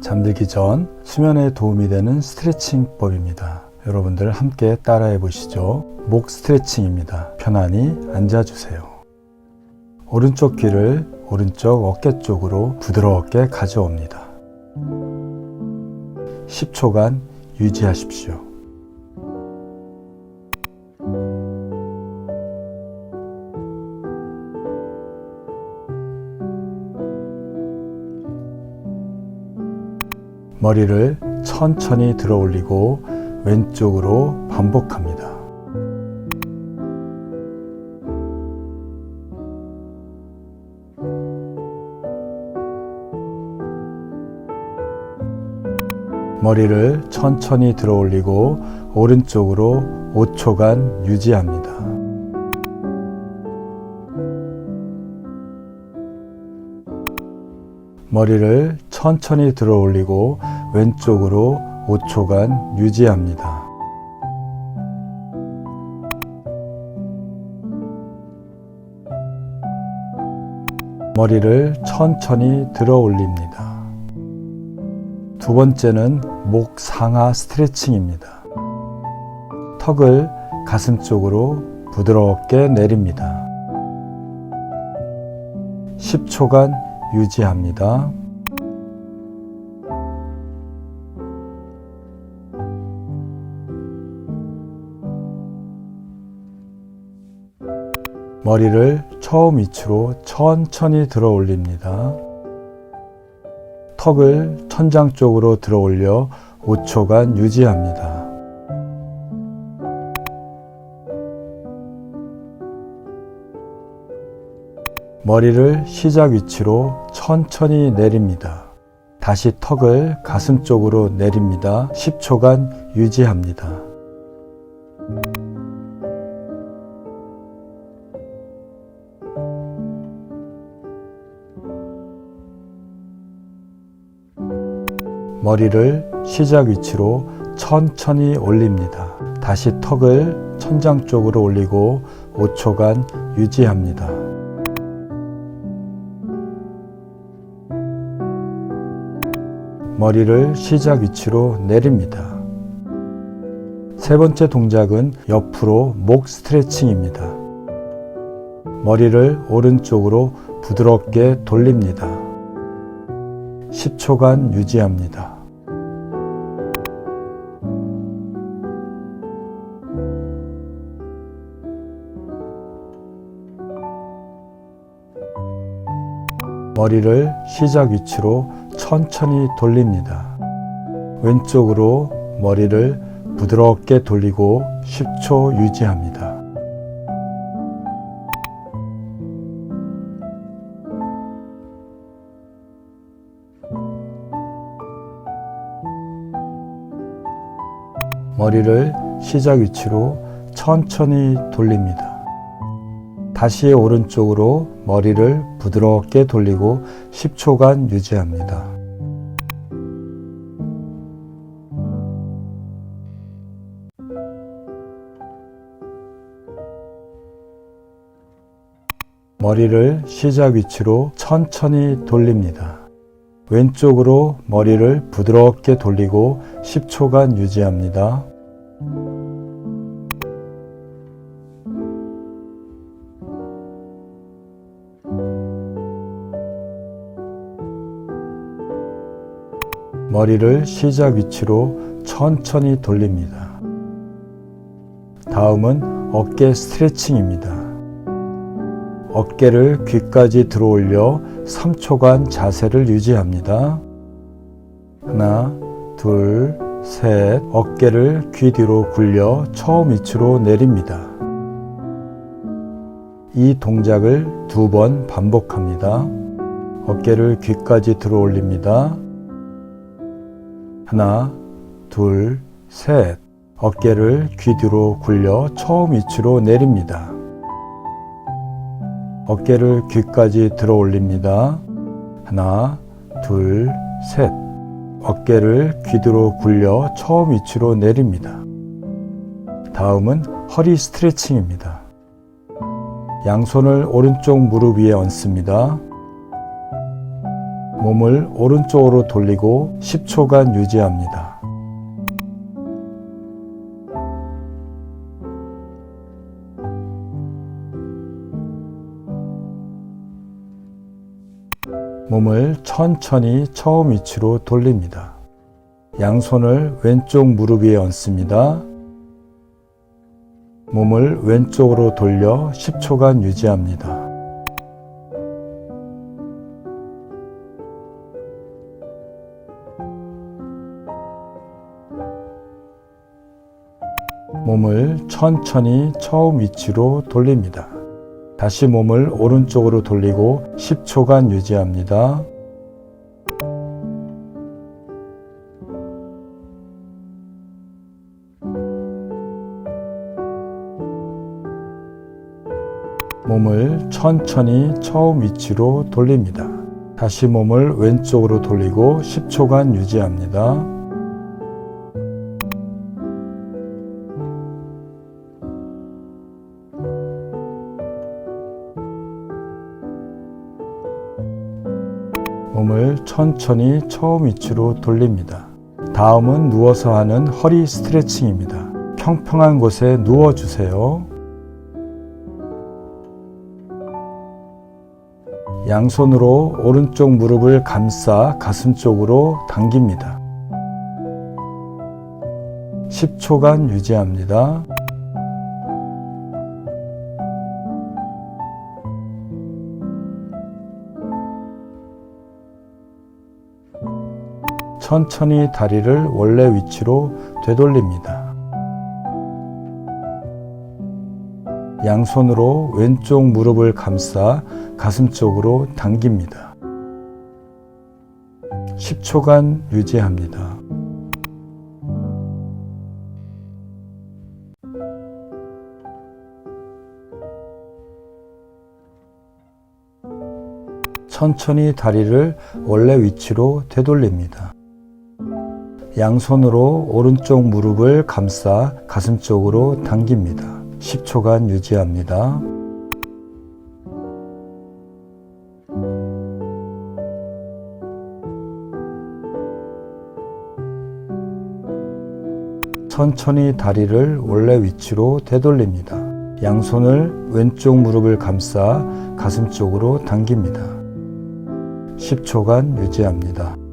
잠들기 전 수면에 도움이 되는 스트레칭법입니다. 여러분들 함께 따라해 보시죠. 목 스트레칭입니다. 편안히 앉아주세요. 오른쪽 귀를 오른쪽 어깨 쪽으로 부드럽게 가져옵니다. 10초간 유지하십시오. 머리를 천천히 들어 올리고 왼쪽으로 반복합니다. 머리를 천천히 들어 올리고 오른쪽으로 5초간 유지합니다. 머리를 천천히 들어 올리고 왼쪽으로 5초간 유지합니다. 머리를 천천히 들어 올립니다. 두 번째는 목 상하 스트레칭입니다. 턱을 가슴 쪽으로 부드럽게 내립니다. 10초간 유지합니다. 머리를 처음 위치로 천천히 들어 올립니다. 턱을 천장 쪽으로 들어 올려 5초간 유지합니다. 머리를 시작 위치로 천천히 내립니다. 다시 턱을 가슴 쪽으로 내립니다. 10초간 유지합니다. 머리를 시작 위치로 천천히 올립니다. 다시 턱을 천장 쪽으로 올리고 5초간 유지합니다. 머리를 시작 위치로 내립니다. 세 번째 동작은 옆으로 목 스트레칭입니다. 머리를 오른쪽으로 부드럽게 돌립니다. 10초간 유지합니다. 머리를 시작 위치로 천천히 돌립니다. 왼쪽으로 머리를 부드럽게 돌리고 10초 유지합니다. 머리를 시작 위치로 천천히 돌립니다. 다시 오른쪽으로 머리를 부드럽게 돌리고 10초간 유지합니다. 머리를 시작 위치로 천천히 돌립니다. 왼쪽으로 머리를 부드럽게 돌리고 10초간 유지합니다. 머리를 시작 위치로 천천히 돌립니다. 다음은 어깨 스트레칭입니다. 어깨를 귀까지 들어 올려 3초간 자세를 유지합니다. 하나, 둘, 셋. 어깨를 귀 뒤로 굴려 처음 위치로 내립니다. 이 동작을 두 번 반복합니다. 어깨를 귀까지 들어 올립니다. 하나, 둘, 셋. 어깨를 귀 뒤로 굴려 처음 위치로 내립니다. 어깨를 귀까지 들어 올립니다. 하나, 둘, 셋. 어깨를 귀 뒤로 굴려 처음 위치로 내립니다. 다음은 허리 스트레칭입니다. 양손을 오른쪽 무릎 위에 얹습니다. 몸을 오른쪽으로 돌리고 10초간 유지합니다. 몸을 천천히 처음 위치로 돌립니다. 양손을 왼쪽 무릎 위에 얹습니다. 몸을 왼쪽으로 돌려 10초간 유지합니다. 몸을 천천히 처음 위치로 돌립니다. 다시 몸을 오른쪽으로 돌리고 10초간 유지합니다. 몸을 천천히 처음 위치로 돌립니다. 다시 몸을 왼쪽으로 돌리고 10초간 유지합니다. 몸을 천천히 처음 위치로 돌립니다. 다음은 누워서 하는 허리 스트레칭입니다. 평평한 곳에 누워 주세요. 양손으로 오른쪽 무릎을 감싸 가슴 쪽으로 당깁니다. 10초간 유지합니다. 천천히 다리를 원래 위치로 되돌립니다. 양손으로 왼쪽 무릎을 감싸 가슴 쪽으로 당깁니다. 10초간 유지합니다. 천천히 다리를 원래 위치로 되돌립니다. 양손으로 오른쪽 무릎을 감싸 가슴 쪽으로 당깁니다. 10초간 유지합니다. 천천히 다리를 원래 위치로 되돌립니다. 양손을 왼쪽 무릎을 감싸 가슴 쪽으로 당깁니다. 10초간 유지합니다.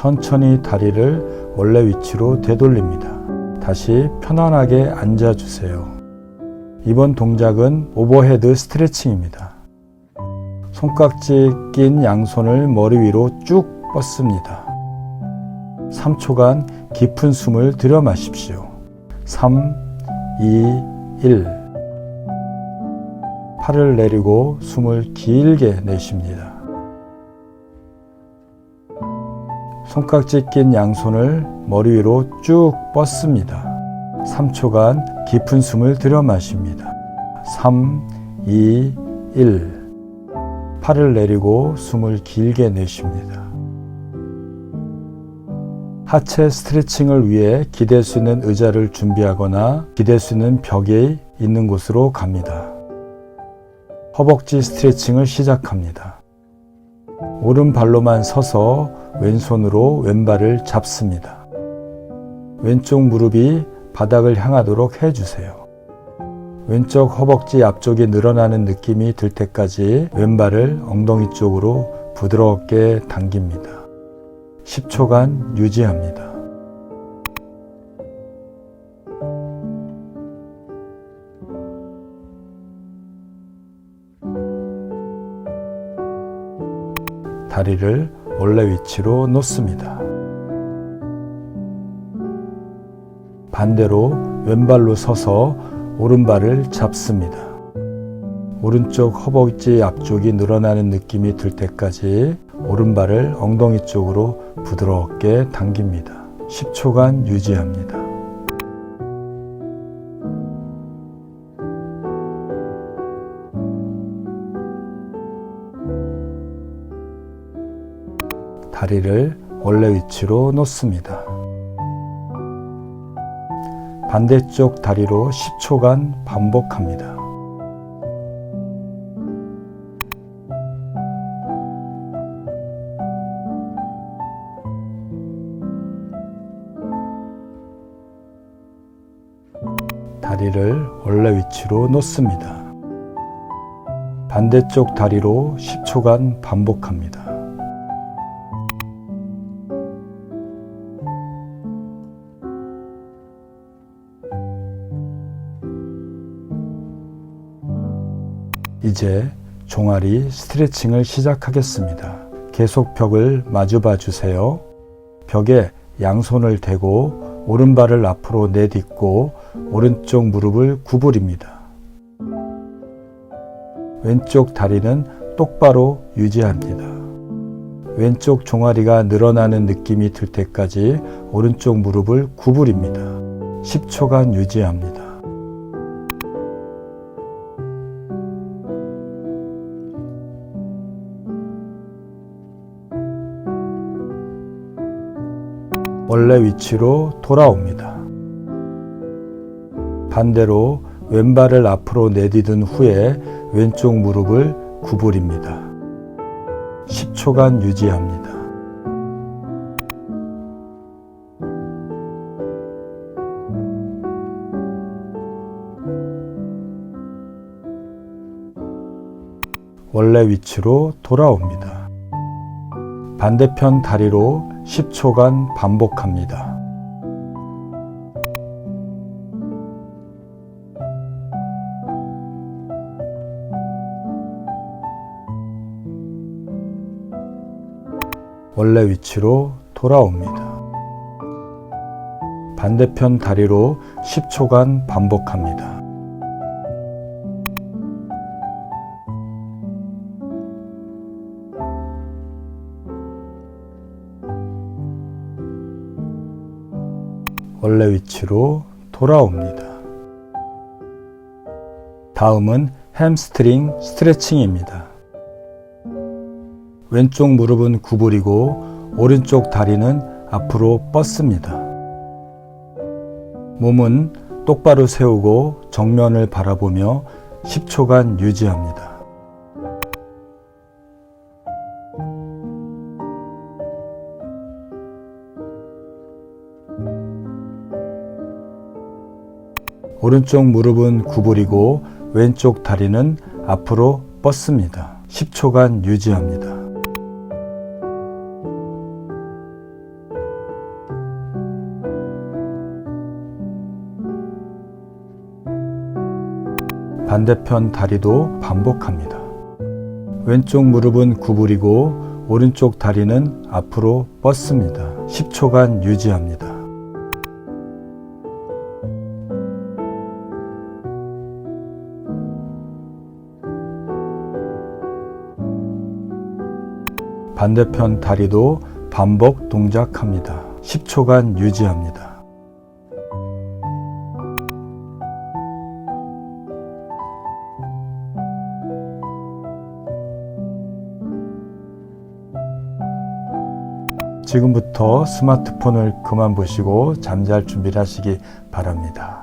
천천히 다리를 원래 위치로 되돌립니다. 다시 편안하게 앉아주세요. 이번 동작은 오버헤드 스트레칭입니다. 손깍지 낀 양손을 머리 위로 쭉 뻗습니다. 3초간 깊은 숨을 들여 마십시오. 3, 2, 1. 팔을 내리고 숨을 길게 내쉽니다. 손깍지 낀 양손을 머리 위로 쭉 뻗습니다. 3초간 깊은 숨을 들여 마십니다. 3, 2, 1. 팔을 내리고 숨을 길게 내쉽니다. 하체 스트레칭을 위해 기댈 수 있는 의자를 준비하거나 기댈 수 있는 벽에 있는 곳으로 갑니다. 허벅지 스트레칭을 시작합니다. 오른발로만 서서 왼손으로 왼발을 잡습니다. 왼쪽 무릎이 바닥을 향하도록 해주세요. 왼쪽 허벅지 앞쪽이 늘어나는 느낌이 들 때까지 왼발을 엉덩이 쪽으로 부드럽게 당깁니다. 10초간 유지합니다. 다리를 원래 위치로 놓습니다. 반대로 왼발로 서서 오른발을 잡습니다. 오른쪽 허벅지 앞쪽이 늘어나는 느낌이 들 때까지 오른발을 엉덩이 쪽으로 부드럽게 당깁니다. 10초간 유지합니다. 다리를 원래 위치로 놓습니다. 반대쪽 다리로 10초간 반복합니다. 다리를 원래 위치로 놓습니다. 반대쪽 다리로 10초간 반복합니다. 이제 종아리 스트레칭을 시작하겠습니다. 계속 벽을 마주 봐 주세요. 벽에 양손을 대고 오른발을 앞으로 내딛고 오른쪽 무릎을 구부립니다. 왼쪽 다리는 똑바로 유지합니다. 왼쪽 종아리가 늘어나는 느낌이 들 때까지 오른쪽 무릎을 구부립니다. 10초간 유지합니다. 원래 위치로 돌아옵니다. 반대로 왼발을 앞으로 내딛은 후에 왼쪽 무릎을 구부립니다. 10초간 유지합니다. 원래 위치로 돌아옵니다. 반대편 다리로 10초간 반복합니다. 원래 위치로 돌아옵니다. 반대편 다리로 10초간 반복합니다. 원래 위치로 돌아옵니다. 다음은 햄스트링 스트레칭입니다. 왼쪽 무릎은 구부리고 오른쪽 다리는 앞으로 뻗습니다. 몸은 똑바로 세우고 정면을 바라보며 10초간 유지합니다. 오른쪽 무릎은 구부리고 왼쪽 다리는 앞으로 뻗습니다. 10초간 유지합니다. 반대편 다리도 반복합니다. 왼쪽 무릎은 구부리고 오른쪽 다리는 앞으로 뻗습니다. 10초간 유지합니다. 반대편 다리도 반복 동작합니다. 10초간 유지합니다. 지금부터 스마트폰을 그만 보시고 잠잘 준비를 하시기 바랍니다.